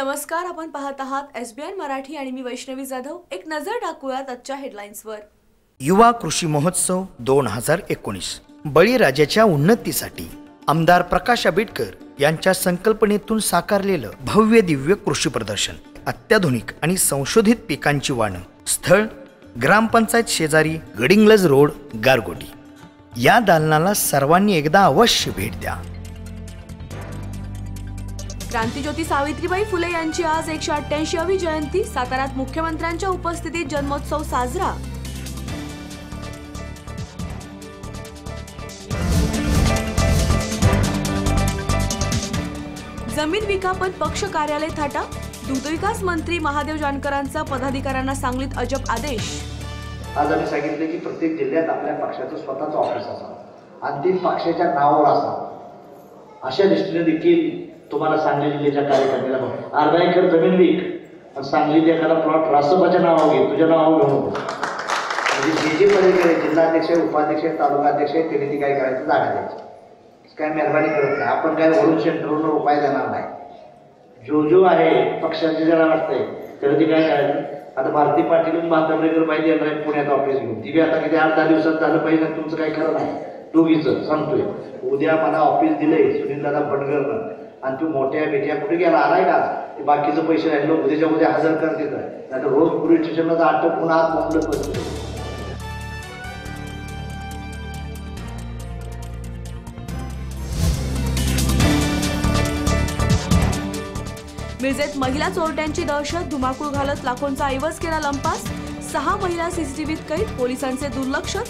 नमस्कार आपण पाहत आहात एस बी आय मराठी आणि मी वैष्णवी जाधव. एक नजर टाकूयात आजच्या हेडलाईन्सवर. युवा कृषी महोत्सव दोन हजार एकोणीस. बळीराजाच्या उन्नतीसाठी आमदार प्रकाश आंबेडकर यांच्या संकल्पनेतून साकारलेलं भव्य दिव्य कृषी प्रदर्शन अत्याधुनिक आणि संशोधित पिकांची वाणं स्थळ ग्रामपंचायत शेजारी गडिंग्लज रोड गारगोटी. या दालनाला सर्वांनी एकदा अवश्य भेट द्या. क्रांतीज्योती सावित्रीबाई फुले यांची आज एकशे अठ्ठ्याऐंशीवी जयंती. साताऱ्यात मुख्यमंत्र्यांच्या उपस्थितीत जन्मोत्सव साजरा. जमीन विकापन पक्ष कार्यालय थाटा. दुग्धविकास मंत्री महादेव जानकरांचा पदाधिकाऱ्यांना सांगलीत अजब आदेश. आज आम्ही सांगितले की प्रत्येक जिल्ह्यात आपल्या पक्षाचं स्वतःचं ऑफिस असावं. अंतिम पक्षाच्या नावावर असावं. अशा दृष्टीने देखील तुम्हाला सांगली जिल्ह्याच्या कार्यकर्त्याला बघ. अर्धा एकर जमीन विक सांगली सांगलीत एखादा प्लॉट रासपाच्या नावावर घे तुझ्या नावावर घेऊ नको म्हणजे जे जे पदाधिकारी जिल्हाध्यक्ष उपाध्यक्ष तालुकाध्यक्ष आहे त्यांनी ती काय करायचं? जागा द्यायची. काय मेहरबानी करत नाही. आपण काय वरून सेंटरवरून उपाय देणार नाही. जो जो आहे पक्षाचे ज्याला वाटतंय त्याला ती काय करायचं? आता भारती पाटील बांधवरेकर पाहिजे येणार आहे पुण्यात ऑफिस घेऊन. ती बी आता किती आठ दहा दिवसात झालं पाहिजे तुमचं काय खरं नाही. दोघीचं सांगतोय. उद्या मला ऑफिस दिलंय सुनील दादा भटकरनं आणि तू मोठ्या बेट्या कुठे गेला? आलाय का? ते बाकीचं पैसे राहिलो. उद्याच्या उद्या हजर कर देत नाही तर रोज पोलीस स्टेशनला तर अटक पुन्हा आत बोंबलं पडतो मिरजेत महिला चोरट्यांची दहशत धुमाकूळ घालत लाखोंचा ऐवज केला लंपास. सहा महिला सीसीटीव्हीत कैद पोलिसांचे दुर्लक्षच.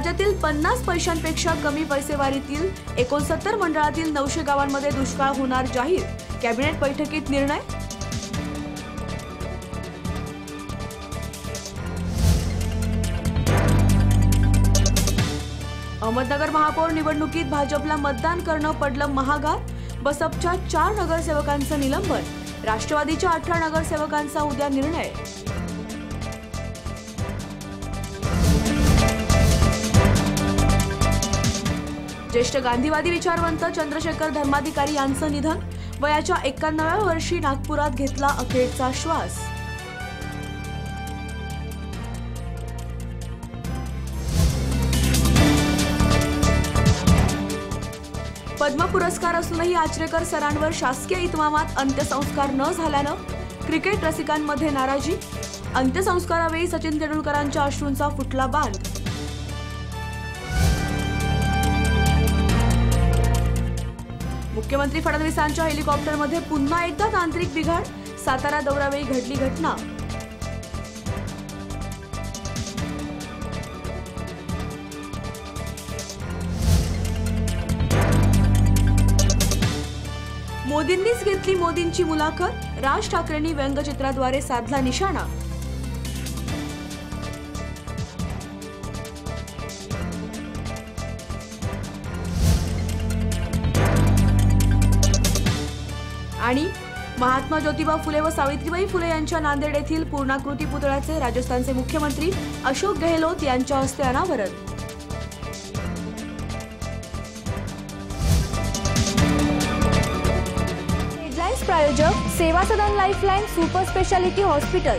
राज्यातील पन्नास पैशांपेक्षा कमी पैसेवारीतील एकोणसत्तर मंडळातील नऊशे गावांमध्ये दुष्काळ होणार जाहीर. कॅबिनेट बैठकीत निर्णय? अहमदनगर महापौर निवडणुकीत भाजपला मतदान करणं पडलं महागात बसपच्या चार नगरसेवकांचं निलंबन. राष्ट्रवादीच्या अठरा नगरसेवकांचा उद्या निर्णय. ज्येष्ठ गांधीवादी विचारवंत चंद्रशेखर धर्माधिकारी यांचं निधन वयाच्या एकाण्णव्या वर्षी नागपुरात घेतला अखेरचा श्वास. पद्म पुरस्कार असूनही आचरेकर सरांवर शासकीय इतमामात अंत्यसंस्कार न झाल्यानं क्रिकेट रसिकांमध्ये नाराजी. अंत्यसंस्कारावेळी सचिन तेंडुलकरांच्या अश्रूंचा फुटला बांध. मुख्यमंत्री फडणवीसांच्या हेलिकॉप्टरमध्ये पुन्हा एकदा तांत्रिक बिघाड सातारा दौऱ्यावेळी घडली घटना. मोदींनीच घेतली मोदींची मुलाखत राज ठाकरेंनी व्यंगचित्राद्वारे साधला निशाणा. आणि महात्मा ज्योतिबा फुले व सावित्रीबाई फुले यांच्या नांदेड येथील पूर्णाकृती पुतळ्याचे राजस्थानचे मुख्यमंत्री अशोक गेहलोत यांच्या हस्ते अनावरण. प्रायोजक Seva Sadan lifeline super speciality hospital